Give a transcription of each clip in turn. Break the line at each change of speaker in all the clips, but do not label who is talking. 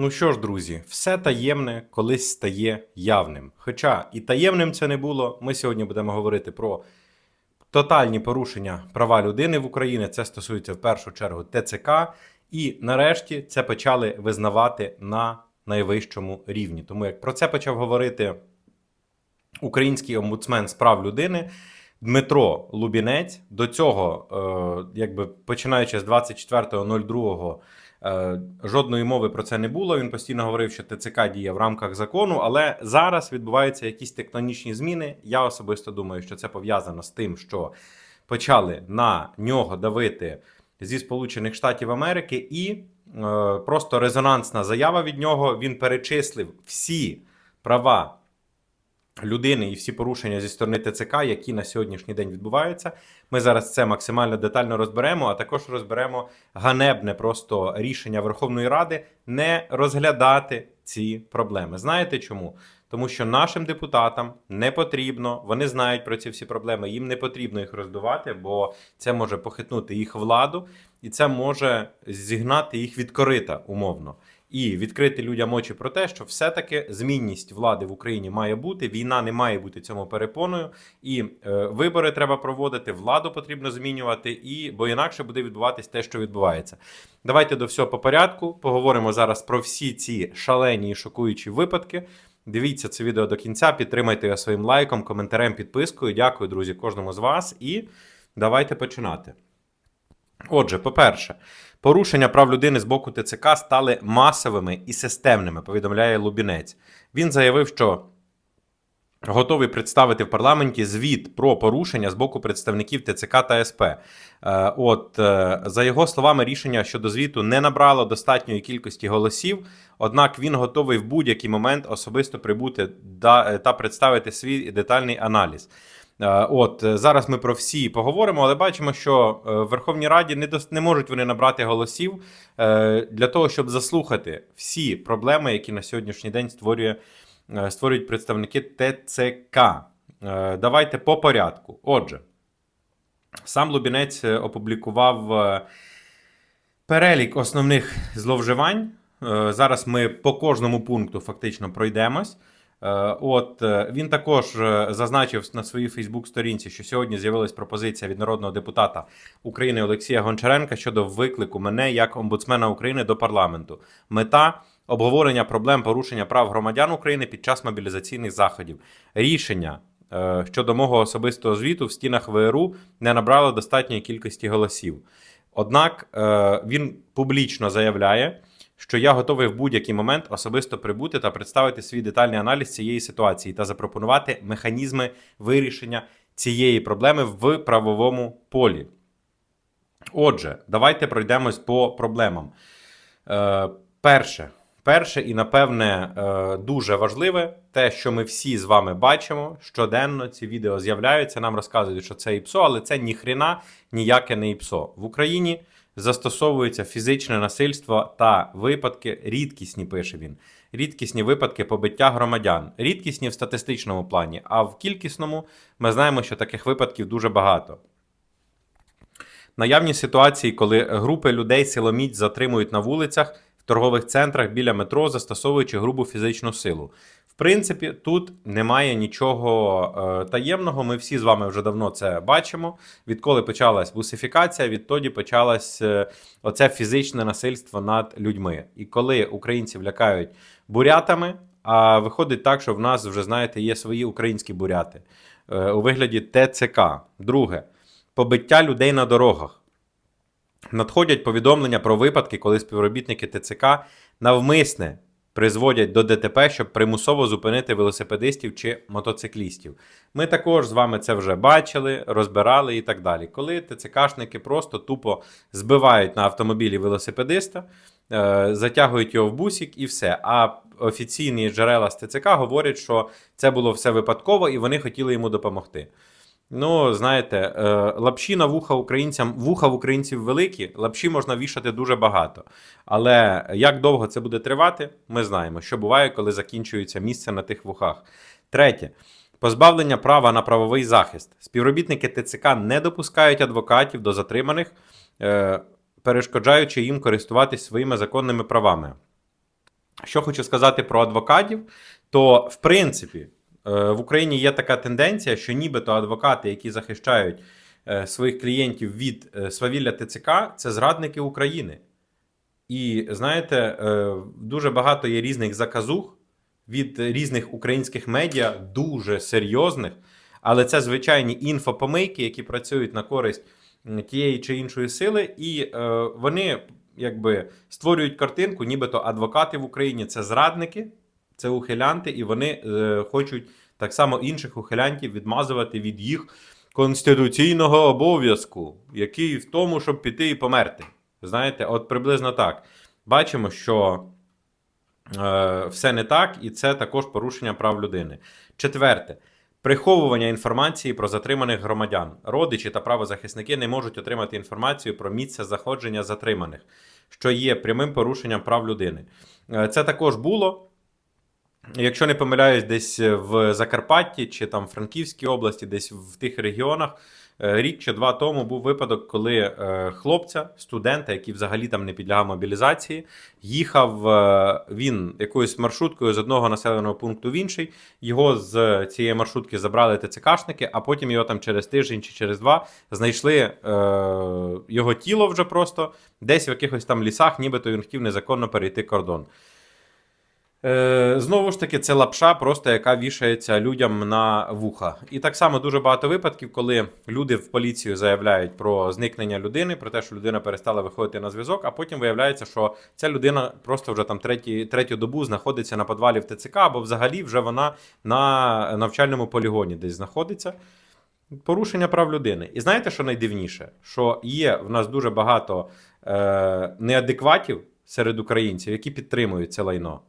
Ну що ж, друзі, все таємне колись стає явним. Хоча і таємним це не було. Ми сьогодні будемо говорити про тотальні порушення права людини в Україні. Це стосується в першу чергу ТЦК. І нарешті це почали визнавати на найвищому рівні. Тому як про це почав говорити український омбудсмен з прав людини Дмитро Лубінець. До цього, е, якби починаючи з 24.02, е, жодної мови про це не було. Він постійно говорив, що ТЦК діє в рамках закону, але зараз відбуваються якісь тектонічні зміни. Я особисто думаю, що це пов'язано з тим, що почали на нього давити зі Сполучених Штатів Америки, і е, просто резонансна заява від нього. Він перечислив всі права людини і всі порушення зі сторони ТЦК, які на сьогоднішній день відбуваються. Ми зараз це максимально детально розберемо, а також розберемо ганебне просто рішення Верховної Ради не розглядати ці проблеми. Знаєте чому? Тому що нашим депутатам не потрібно, вони знають про ці всі проблеми, їм не потрібно їх роздувати, бо це може похитнути їх владу, і це може зігнати їх від корита умовно. І відкрити людям очі про те, що все-таки змінність влади в Україні має бути. Війна не має бути цьому перепоною, і е, вибори треба проводити, владу потрібно змінювати, і бо інакше буде відбуватись те, що відбувається. Давайте до всього по порядку. Поговоримо зараз про всі ці шалені і шокуючі випадки. Дивіться це відео до кінця, підтримайте його своїм лайком, коментарем, підпискою. Дякую, друзі, кожному з вас. І давайте починати. Отже, по-перше, порушення прав людини з боку ТЦК стали масовими і системними, повідомляє Лубінець. Він заявив, що готовий представити в парламенті звіт про порушення з боку представників ТЦК та СП. Е, От, е, за його словами, рішення щодо звіту не набрало достатньої кількості голосів, однак він готовий в будь-який момент особисто прибути та представити свій детальний аналіз. Е, От е, зараз ми про всі поговоримо, але бачимо, що е, в Верховній Раді не дос- не можуть вони набрати голосів для того, щоб заслухати всі проблеми, які на сьогоднішній день створює, створюють представники ТЦК. Давайте по порядку. Отже, сам Лубінець опублікував перелік основних зловживань. Зараз ми по кожному пункту фактично пройдемось. Е, От е, він також е, зазначив на своїй Фейсбук-сторінці, що сьогодні з'явилась пропозиція від народного депутата України Олексія Гончаренка щодо виклику мене як омбудсмена України до парламенту. Мета обговорення проблем порушення прав громадян України під час мобілізаційних заходів. Рішення щодо мого особистого звіту в стінах ВРУ не набрало достатньої кількості голосів. Однак він публічно заявляє, що я готовий в будь-який момент особисто прибути та представити свій детальний аналіз цієї ситуації та запропонувати механізми вирішення цієї проблеми в правовому полі. Отже, давайте пройдемось по проблемам. Е, перше, перше і напевне е, дуже важливе, те, що ми всі з вами бачимо щоденно. Ці відео з'являються. Нам розказують, що це ІПСО, але це ніхрена ніяке не ІПСО. В Україні застосовується фізичне насильство та випадки, рідкісні, пише він. Рідкісні випадки побиття громадян, рідкісні в статистичному плані, а в кількісному ми знаємо, що таких випадків дуже багато. Наявні ситуації, коли групи людей силоміць затримують на вулицях, в торгових центрах біля метро, застосовуючи грубу фізичну силу. Принципі, тут немає нічого е, таємного. Ми всі з вами вже давно це бачимо. Відколи почалась бусифікація, відтоді почалось е, оце фізичне насильство над людьми. І коли українців лякають бурятами, а виходить так, що в нас вже знаєте є свої українські буряти е, у вигляді ТЦК. Друге побиття людей на дорогах. Надходять повідомлення про випадки, коли співробітники ТЦК навмисне призводять до ДТП, щоб примусово зупинити велосипедистів чи мотоциклістів. Ми також з вами це вже бачили, розбирали і так далі. Коли ТЦКшники просто тупо збивають на автомобілі велосипедиста, е, затягують його в бусік і все. А офіційні джерела з ТЦК говорять, що це було все випадково і вони хотіли йому допомогти. Ну, знаєте, е, лапші на вуха українцям, вуха в українців великі, лапші можна вішати дуже багато. Але як довго це буде тривати, ми знаємо, що буває, коли закінчується місце на тих вухах. Третє. Позбавлення права на правовий захист. Співробітники ТЦК не допускають адвокатів до затриманих, е, перешкоджаючи їм користуватись своїми законними правами. Що хочу сказати про адвокатів, то в принципі в Україні є така тенденція, що нібито адвокати, які захищають е, своїх клієнтів від е, свавілля ТЦК, це зрадники України. І знаєте, е, дуже багато є різних заказух від різних українських медіа, дуже серйозних, але це звичайні інфопомийки, які працюють на користь тієї чи іншої сили, і е, вони якби створюють картинку, нібито адвокати в Україні це зрадники, це ухилянти, і вони е, хочуть так само інших ухилянтів відмазувати від їх конституційного обов'язку, який в тому, щоб піти і померти. Знаєте, от приблизно так. Бачимо, що е, все не так, і це також порушення прав людини. Четверте. Приховування інформації про затриманих громадян. Родичі та правозахисники не можуть отримати інформацію про місце заходження затриманих, що є прямим порушенням прав людини. Е, Це також було. Якщо не помиляюсь, десь в Закарпатті чи там Франківській області, десь в тих регіонах, е, рік чи два тому був випадок, коли е, хлопця, студента, який взагалі там не підлягав мобілізації, їхав е, він якоюсь маршруткою з одного населеного пункту в інший. Його з цієї маршрутки забрали ТЦКшники, а потім його там через тиждень чи через два знайшли е, його тіло вже просто десь в якихось там лісах, нібито він хотів незаконно перейти кордон. Е, знову ж таки, це лапша, просто яка вішається людям на вуха. І так само дуже багато випадків, коли люди в поліцію заявляють про зникнення людини, про те, що людина перестала виходити на зв'язок, а потім виявляється, що ця людина просто вже там треті, третю добу знаходиться на подвалі в ТЦК, або взагалі вже вона на навчальному полігоні десь знаходиться. Порушення прав людини. І знаєте, що найдивніше? Що є в нас дуже багато е, неадекватів серед українців, які підтримують це лайно.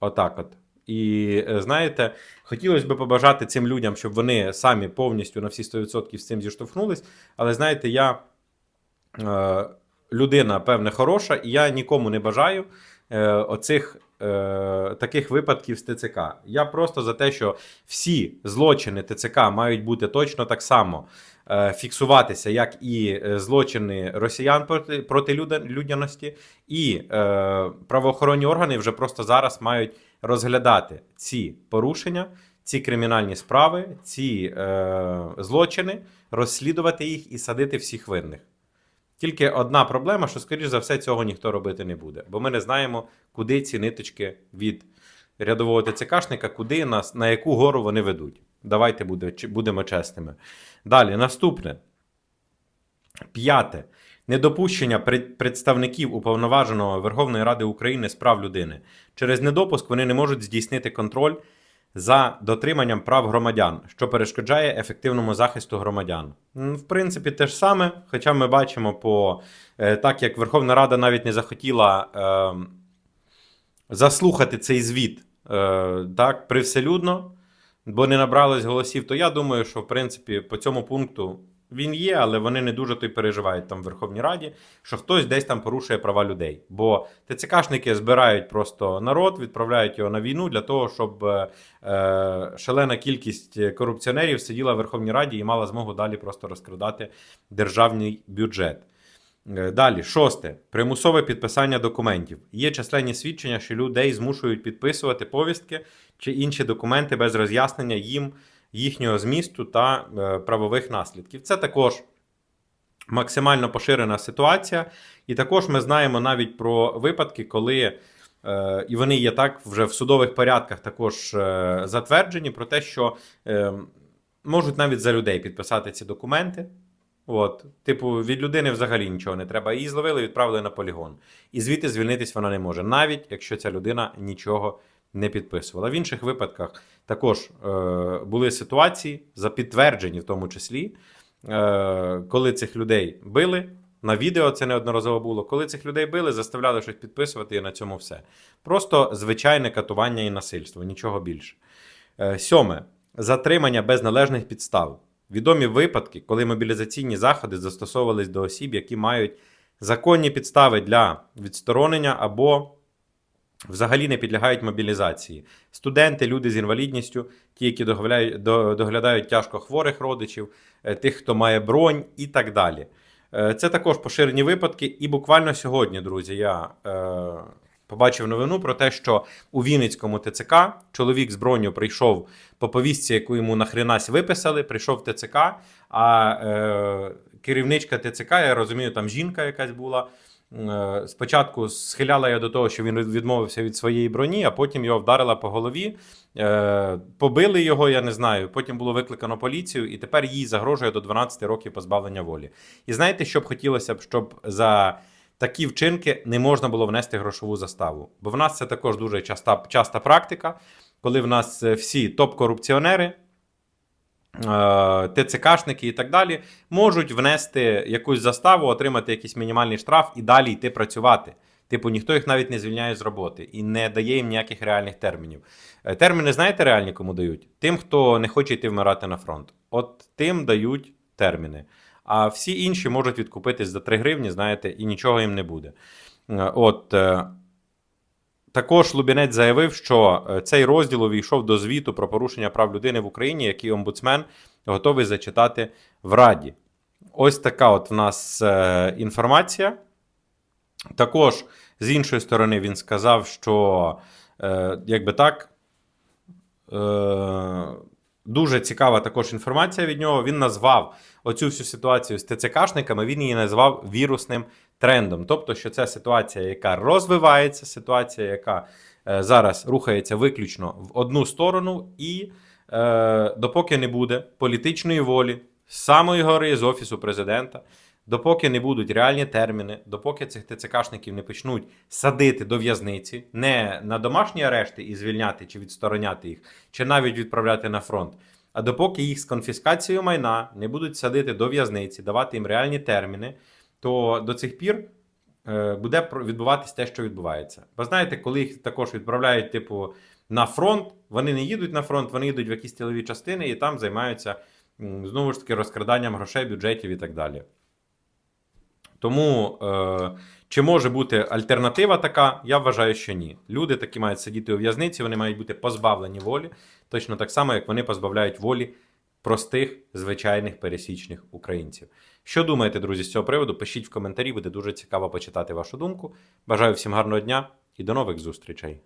Отак от. І е, знаєте, хотілося б побажати цим людям, щоб вони самі повністю на всі 100% з цим зіштовхнулись. Але знаєте, я е, людина, певне, хороша, і я нікому не бажаю е, оцих е, таких випадків з ТЦК. Я просто за те, що всі злочини ТЦК мають бути точно так само е, фіксуватися, як і е, злочини росіян проти, проти людяності, і е, правоохоронні органи вже просто зараз мають розглядати ці порушення, ці кримінальні справи, ці е, злочини, розслідувати їх і садити всіх винних. Тільки одна проблема, що, скоріш за все, цього ніхто робити не буде, бо ми не знаємо, куди ці ниточки від рядового ТЦКшника, куди нас, на яку гору вони ведуть. Давайте буде, будемо чесними. Далі, наступне. П'яте. Недопущення представників уповноваженого Верховної Ради України з прав людини. Через недопуск вони не можуть здійснити контроль за дотриманням прав громадян, що перешкоджає ефективному захисту громадян. В принципі, те ж саме, хоча ми бачимо по е, так, як Верховна Рада навіть не захотіла е, заслухати цей звіт е, так, привселюдно, бо не набралось голосів, то я думаю, що в принципі по цьому пункту він є, але вони не дуже то й переживають там в Верховній Раді, що хтось десь там порушує права людей. Бо ТЦКшники збирають просто народ, відправляють його на війну для того, щоб е, е, шалена кількість корупціонерів сиділа в Верховній Раді і мала змогу далі просто розкрадати державний бюджет. Е, Далі, шосте. Примусове підписання документів. Є численні свідчення, що людей змушують підписувати повістки чи інші документи без роз'яснення їм їхнього змісту та е, правових наслідків. Це також максимально поширена ситуація. І також ми знаємо навіть про випадки, коли. е, І вони є так вже в судових порядках також е, затверджені про те, що можуть навіть за людей підписати ці документи. От, типу, від людини взагалі нічого не треба. Її зловили, відправили на полігон. І звідти звільнитись вона не може, навіть якщо ця людина нічого не підписувала. В інших випадках також е, були ситуації, за підтверджені в тому числі, е, коли цих людей били. На відео це неодноразово було. Коли цих людей били, заставляли щось підписувати, і на цьому все. Просто звичайне катування і насильство, нічого більше. Е, Сьоме. Затримання без належних підстав. Відомі випадки, коли мобілізаційні заходи застосовувались до осіб, які мають законні підстави для відсторонення або взагалі не підлягають мобілізації. Студенти, люди з інвалідністю, ті, які доглядають, тяжко хворих родичів, е, тих, хто має бронь і так далі. Е, Це також поширені випадки. І буквально сьогодні, друзі, я е, побачив новину про те, що у Вінницькому ТЦК чоловік з броню прийшов по повістці, яку йому нахренась виписали, прийшов в ТЦК, а е, керівничка ТЦК, я розумію, там жінка якась була. Е, Спочатку схиляла я до того, що він відмовився від своєї броні, а потім його вдарила по голові, е, побили його, я не знаю. Потім було викликано поліцію, і тепер їй загрожує до 12 років позбавлення волі. І знаєте, що б хотілося б, щоб за такі вчинки не можна було внести грошову заставу. Бо в нас це також дуже часта, часта практика, коли в нас е, всі топ-корупціонери. Е, ТЦКшники і так далі можуть внести якусь заставу, отримати якийсь мінімальний штраф і далі йти працювати. Типу, ніхто їх навіть не звільняє з роботи і не дає їм ніяких реальних термінів. Е, Терміни, знаєте, реальні кому дають? Тим, хто не хоче йти вмирати на фронт. От тим дають терміни. А всі інші можуть відкупитись за 3 гривні, знаєте, і нічого їм не буде. Е, От. Також Лубінець заявив, що е, цей розділ увійшов до звіту про порушення прав людини в Україні, який омбудсмен готовий зачитати в Раді. Ось така от в нас е, інформація. Також з іншої сторони він сказав, що е, якби так. Дуже цікава також інформація від нього. Він назвав оцю всю ситуацію з ТЦКшниками, він її назвав вірусним трендом. Тобто, що це ситуація, яка розвивається, ситуація, яка е, зараз рухається виключно в одну сторону, і е, допоки не буде політичної волі з самої гори, з офісу президента, допоки не будуть реальні терміни, допоки цих ТЦКшників не почнуть садити до в'язниці, не на домашні арешти і звільняти чи відстороняти їх, чи навіть відправляти на фронт. А допоки їх з конфіскацією майна не будуть садити до в'язниці, давати їм реальні терміни, то до цих пір е, буде відбуватись те, що відбувається. Бо знаєте, коли їх також відправляють, типу, на фронт, вони не їдуть на фронт, вони їдуть в якісь тилові частини і там займаються знову ж таки розкраданням грошей, бюджетів і так далі. Тому е, чи може бути альтернатива така? Я вважаю, що ні. Люди такі мають сидіти у в'язниці, вони мають бути позбавлені волі, точно так само, як вони позбавляють волі простих, звичайних пересічних українців. Що думаєте, друзі, з цього приводу? Пишіть в коментарі, буде дуже цікаво почитати вашу думку. Бажаю всім гарного дня і до нових зустрічей.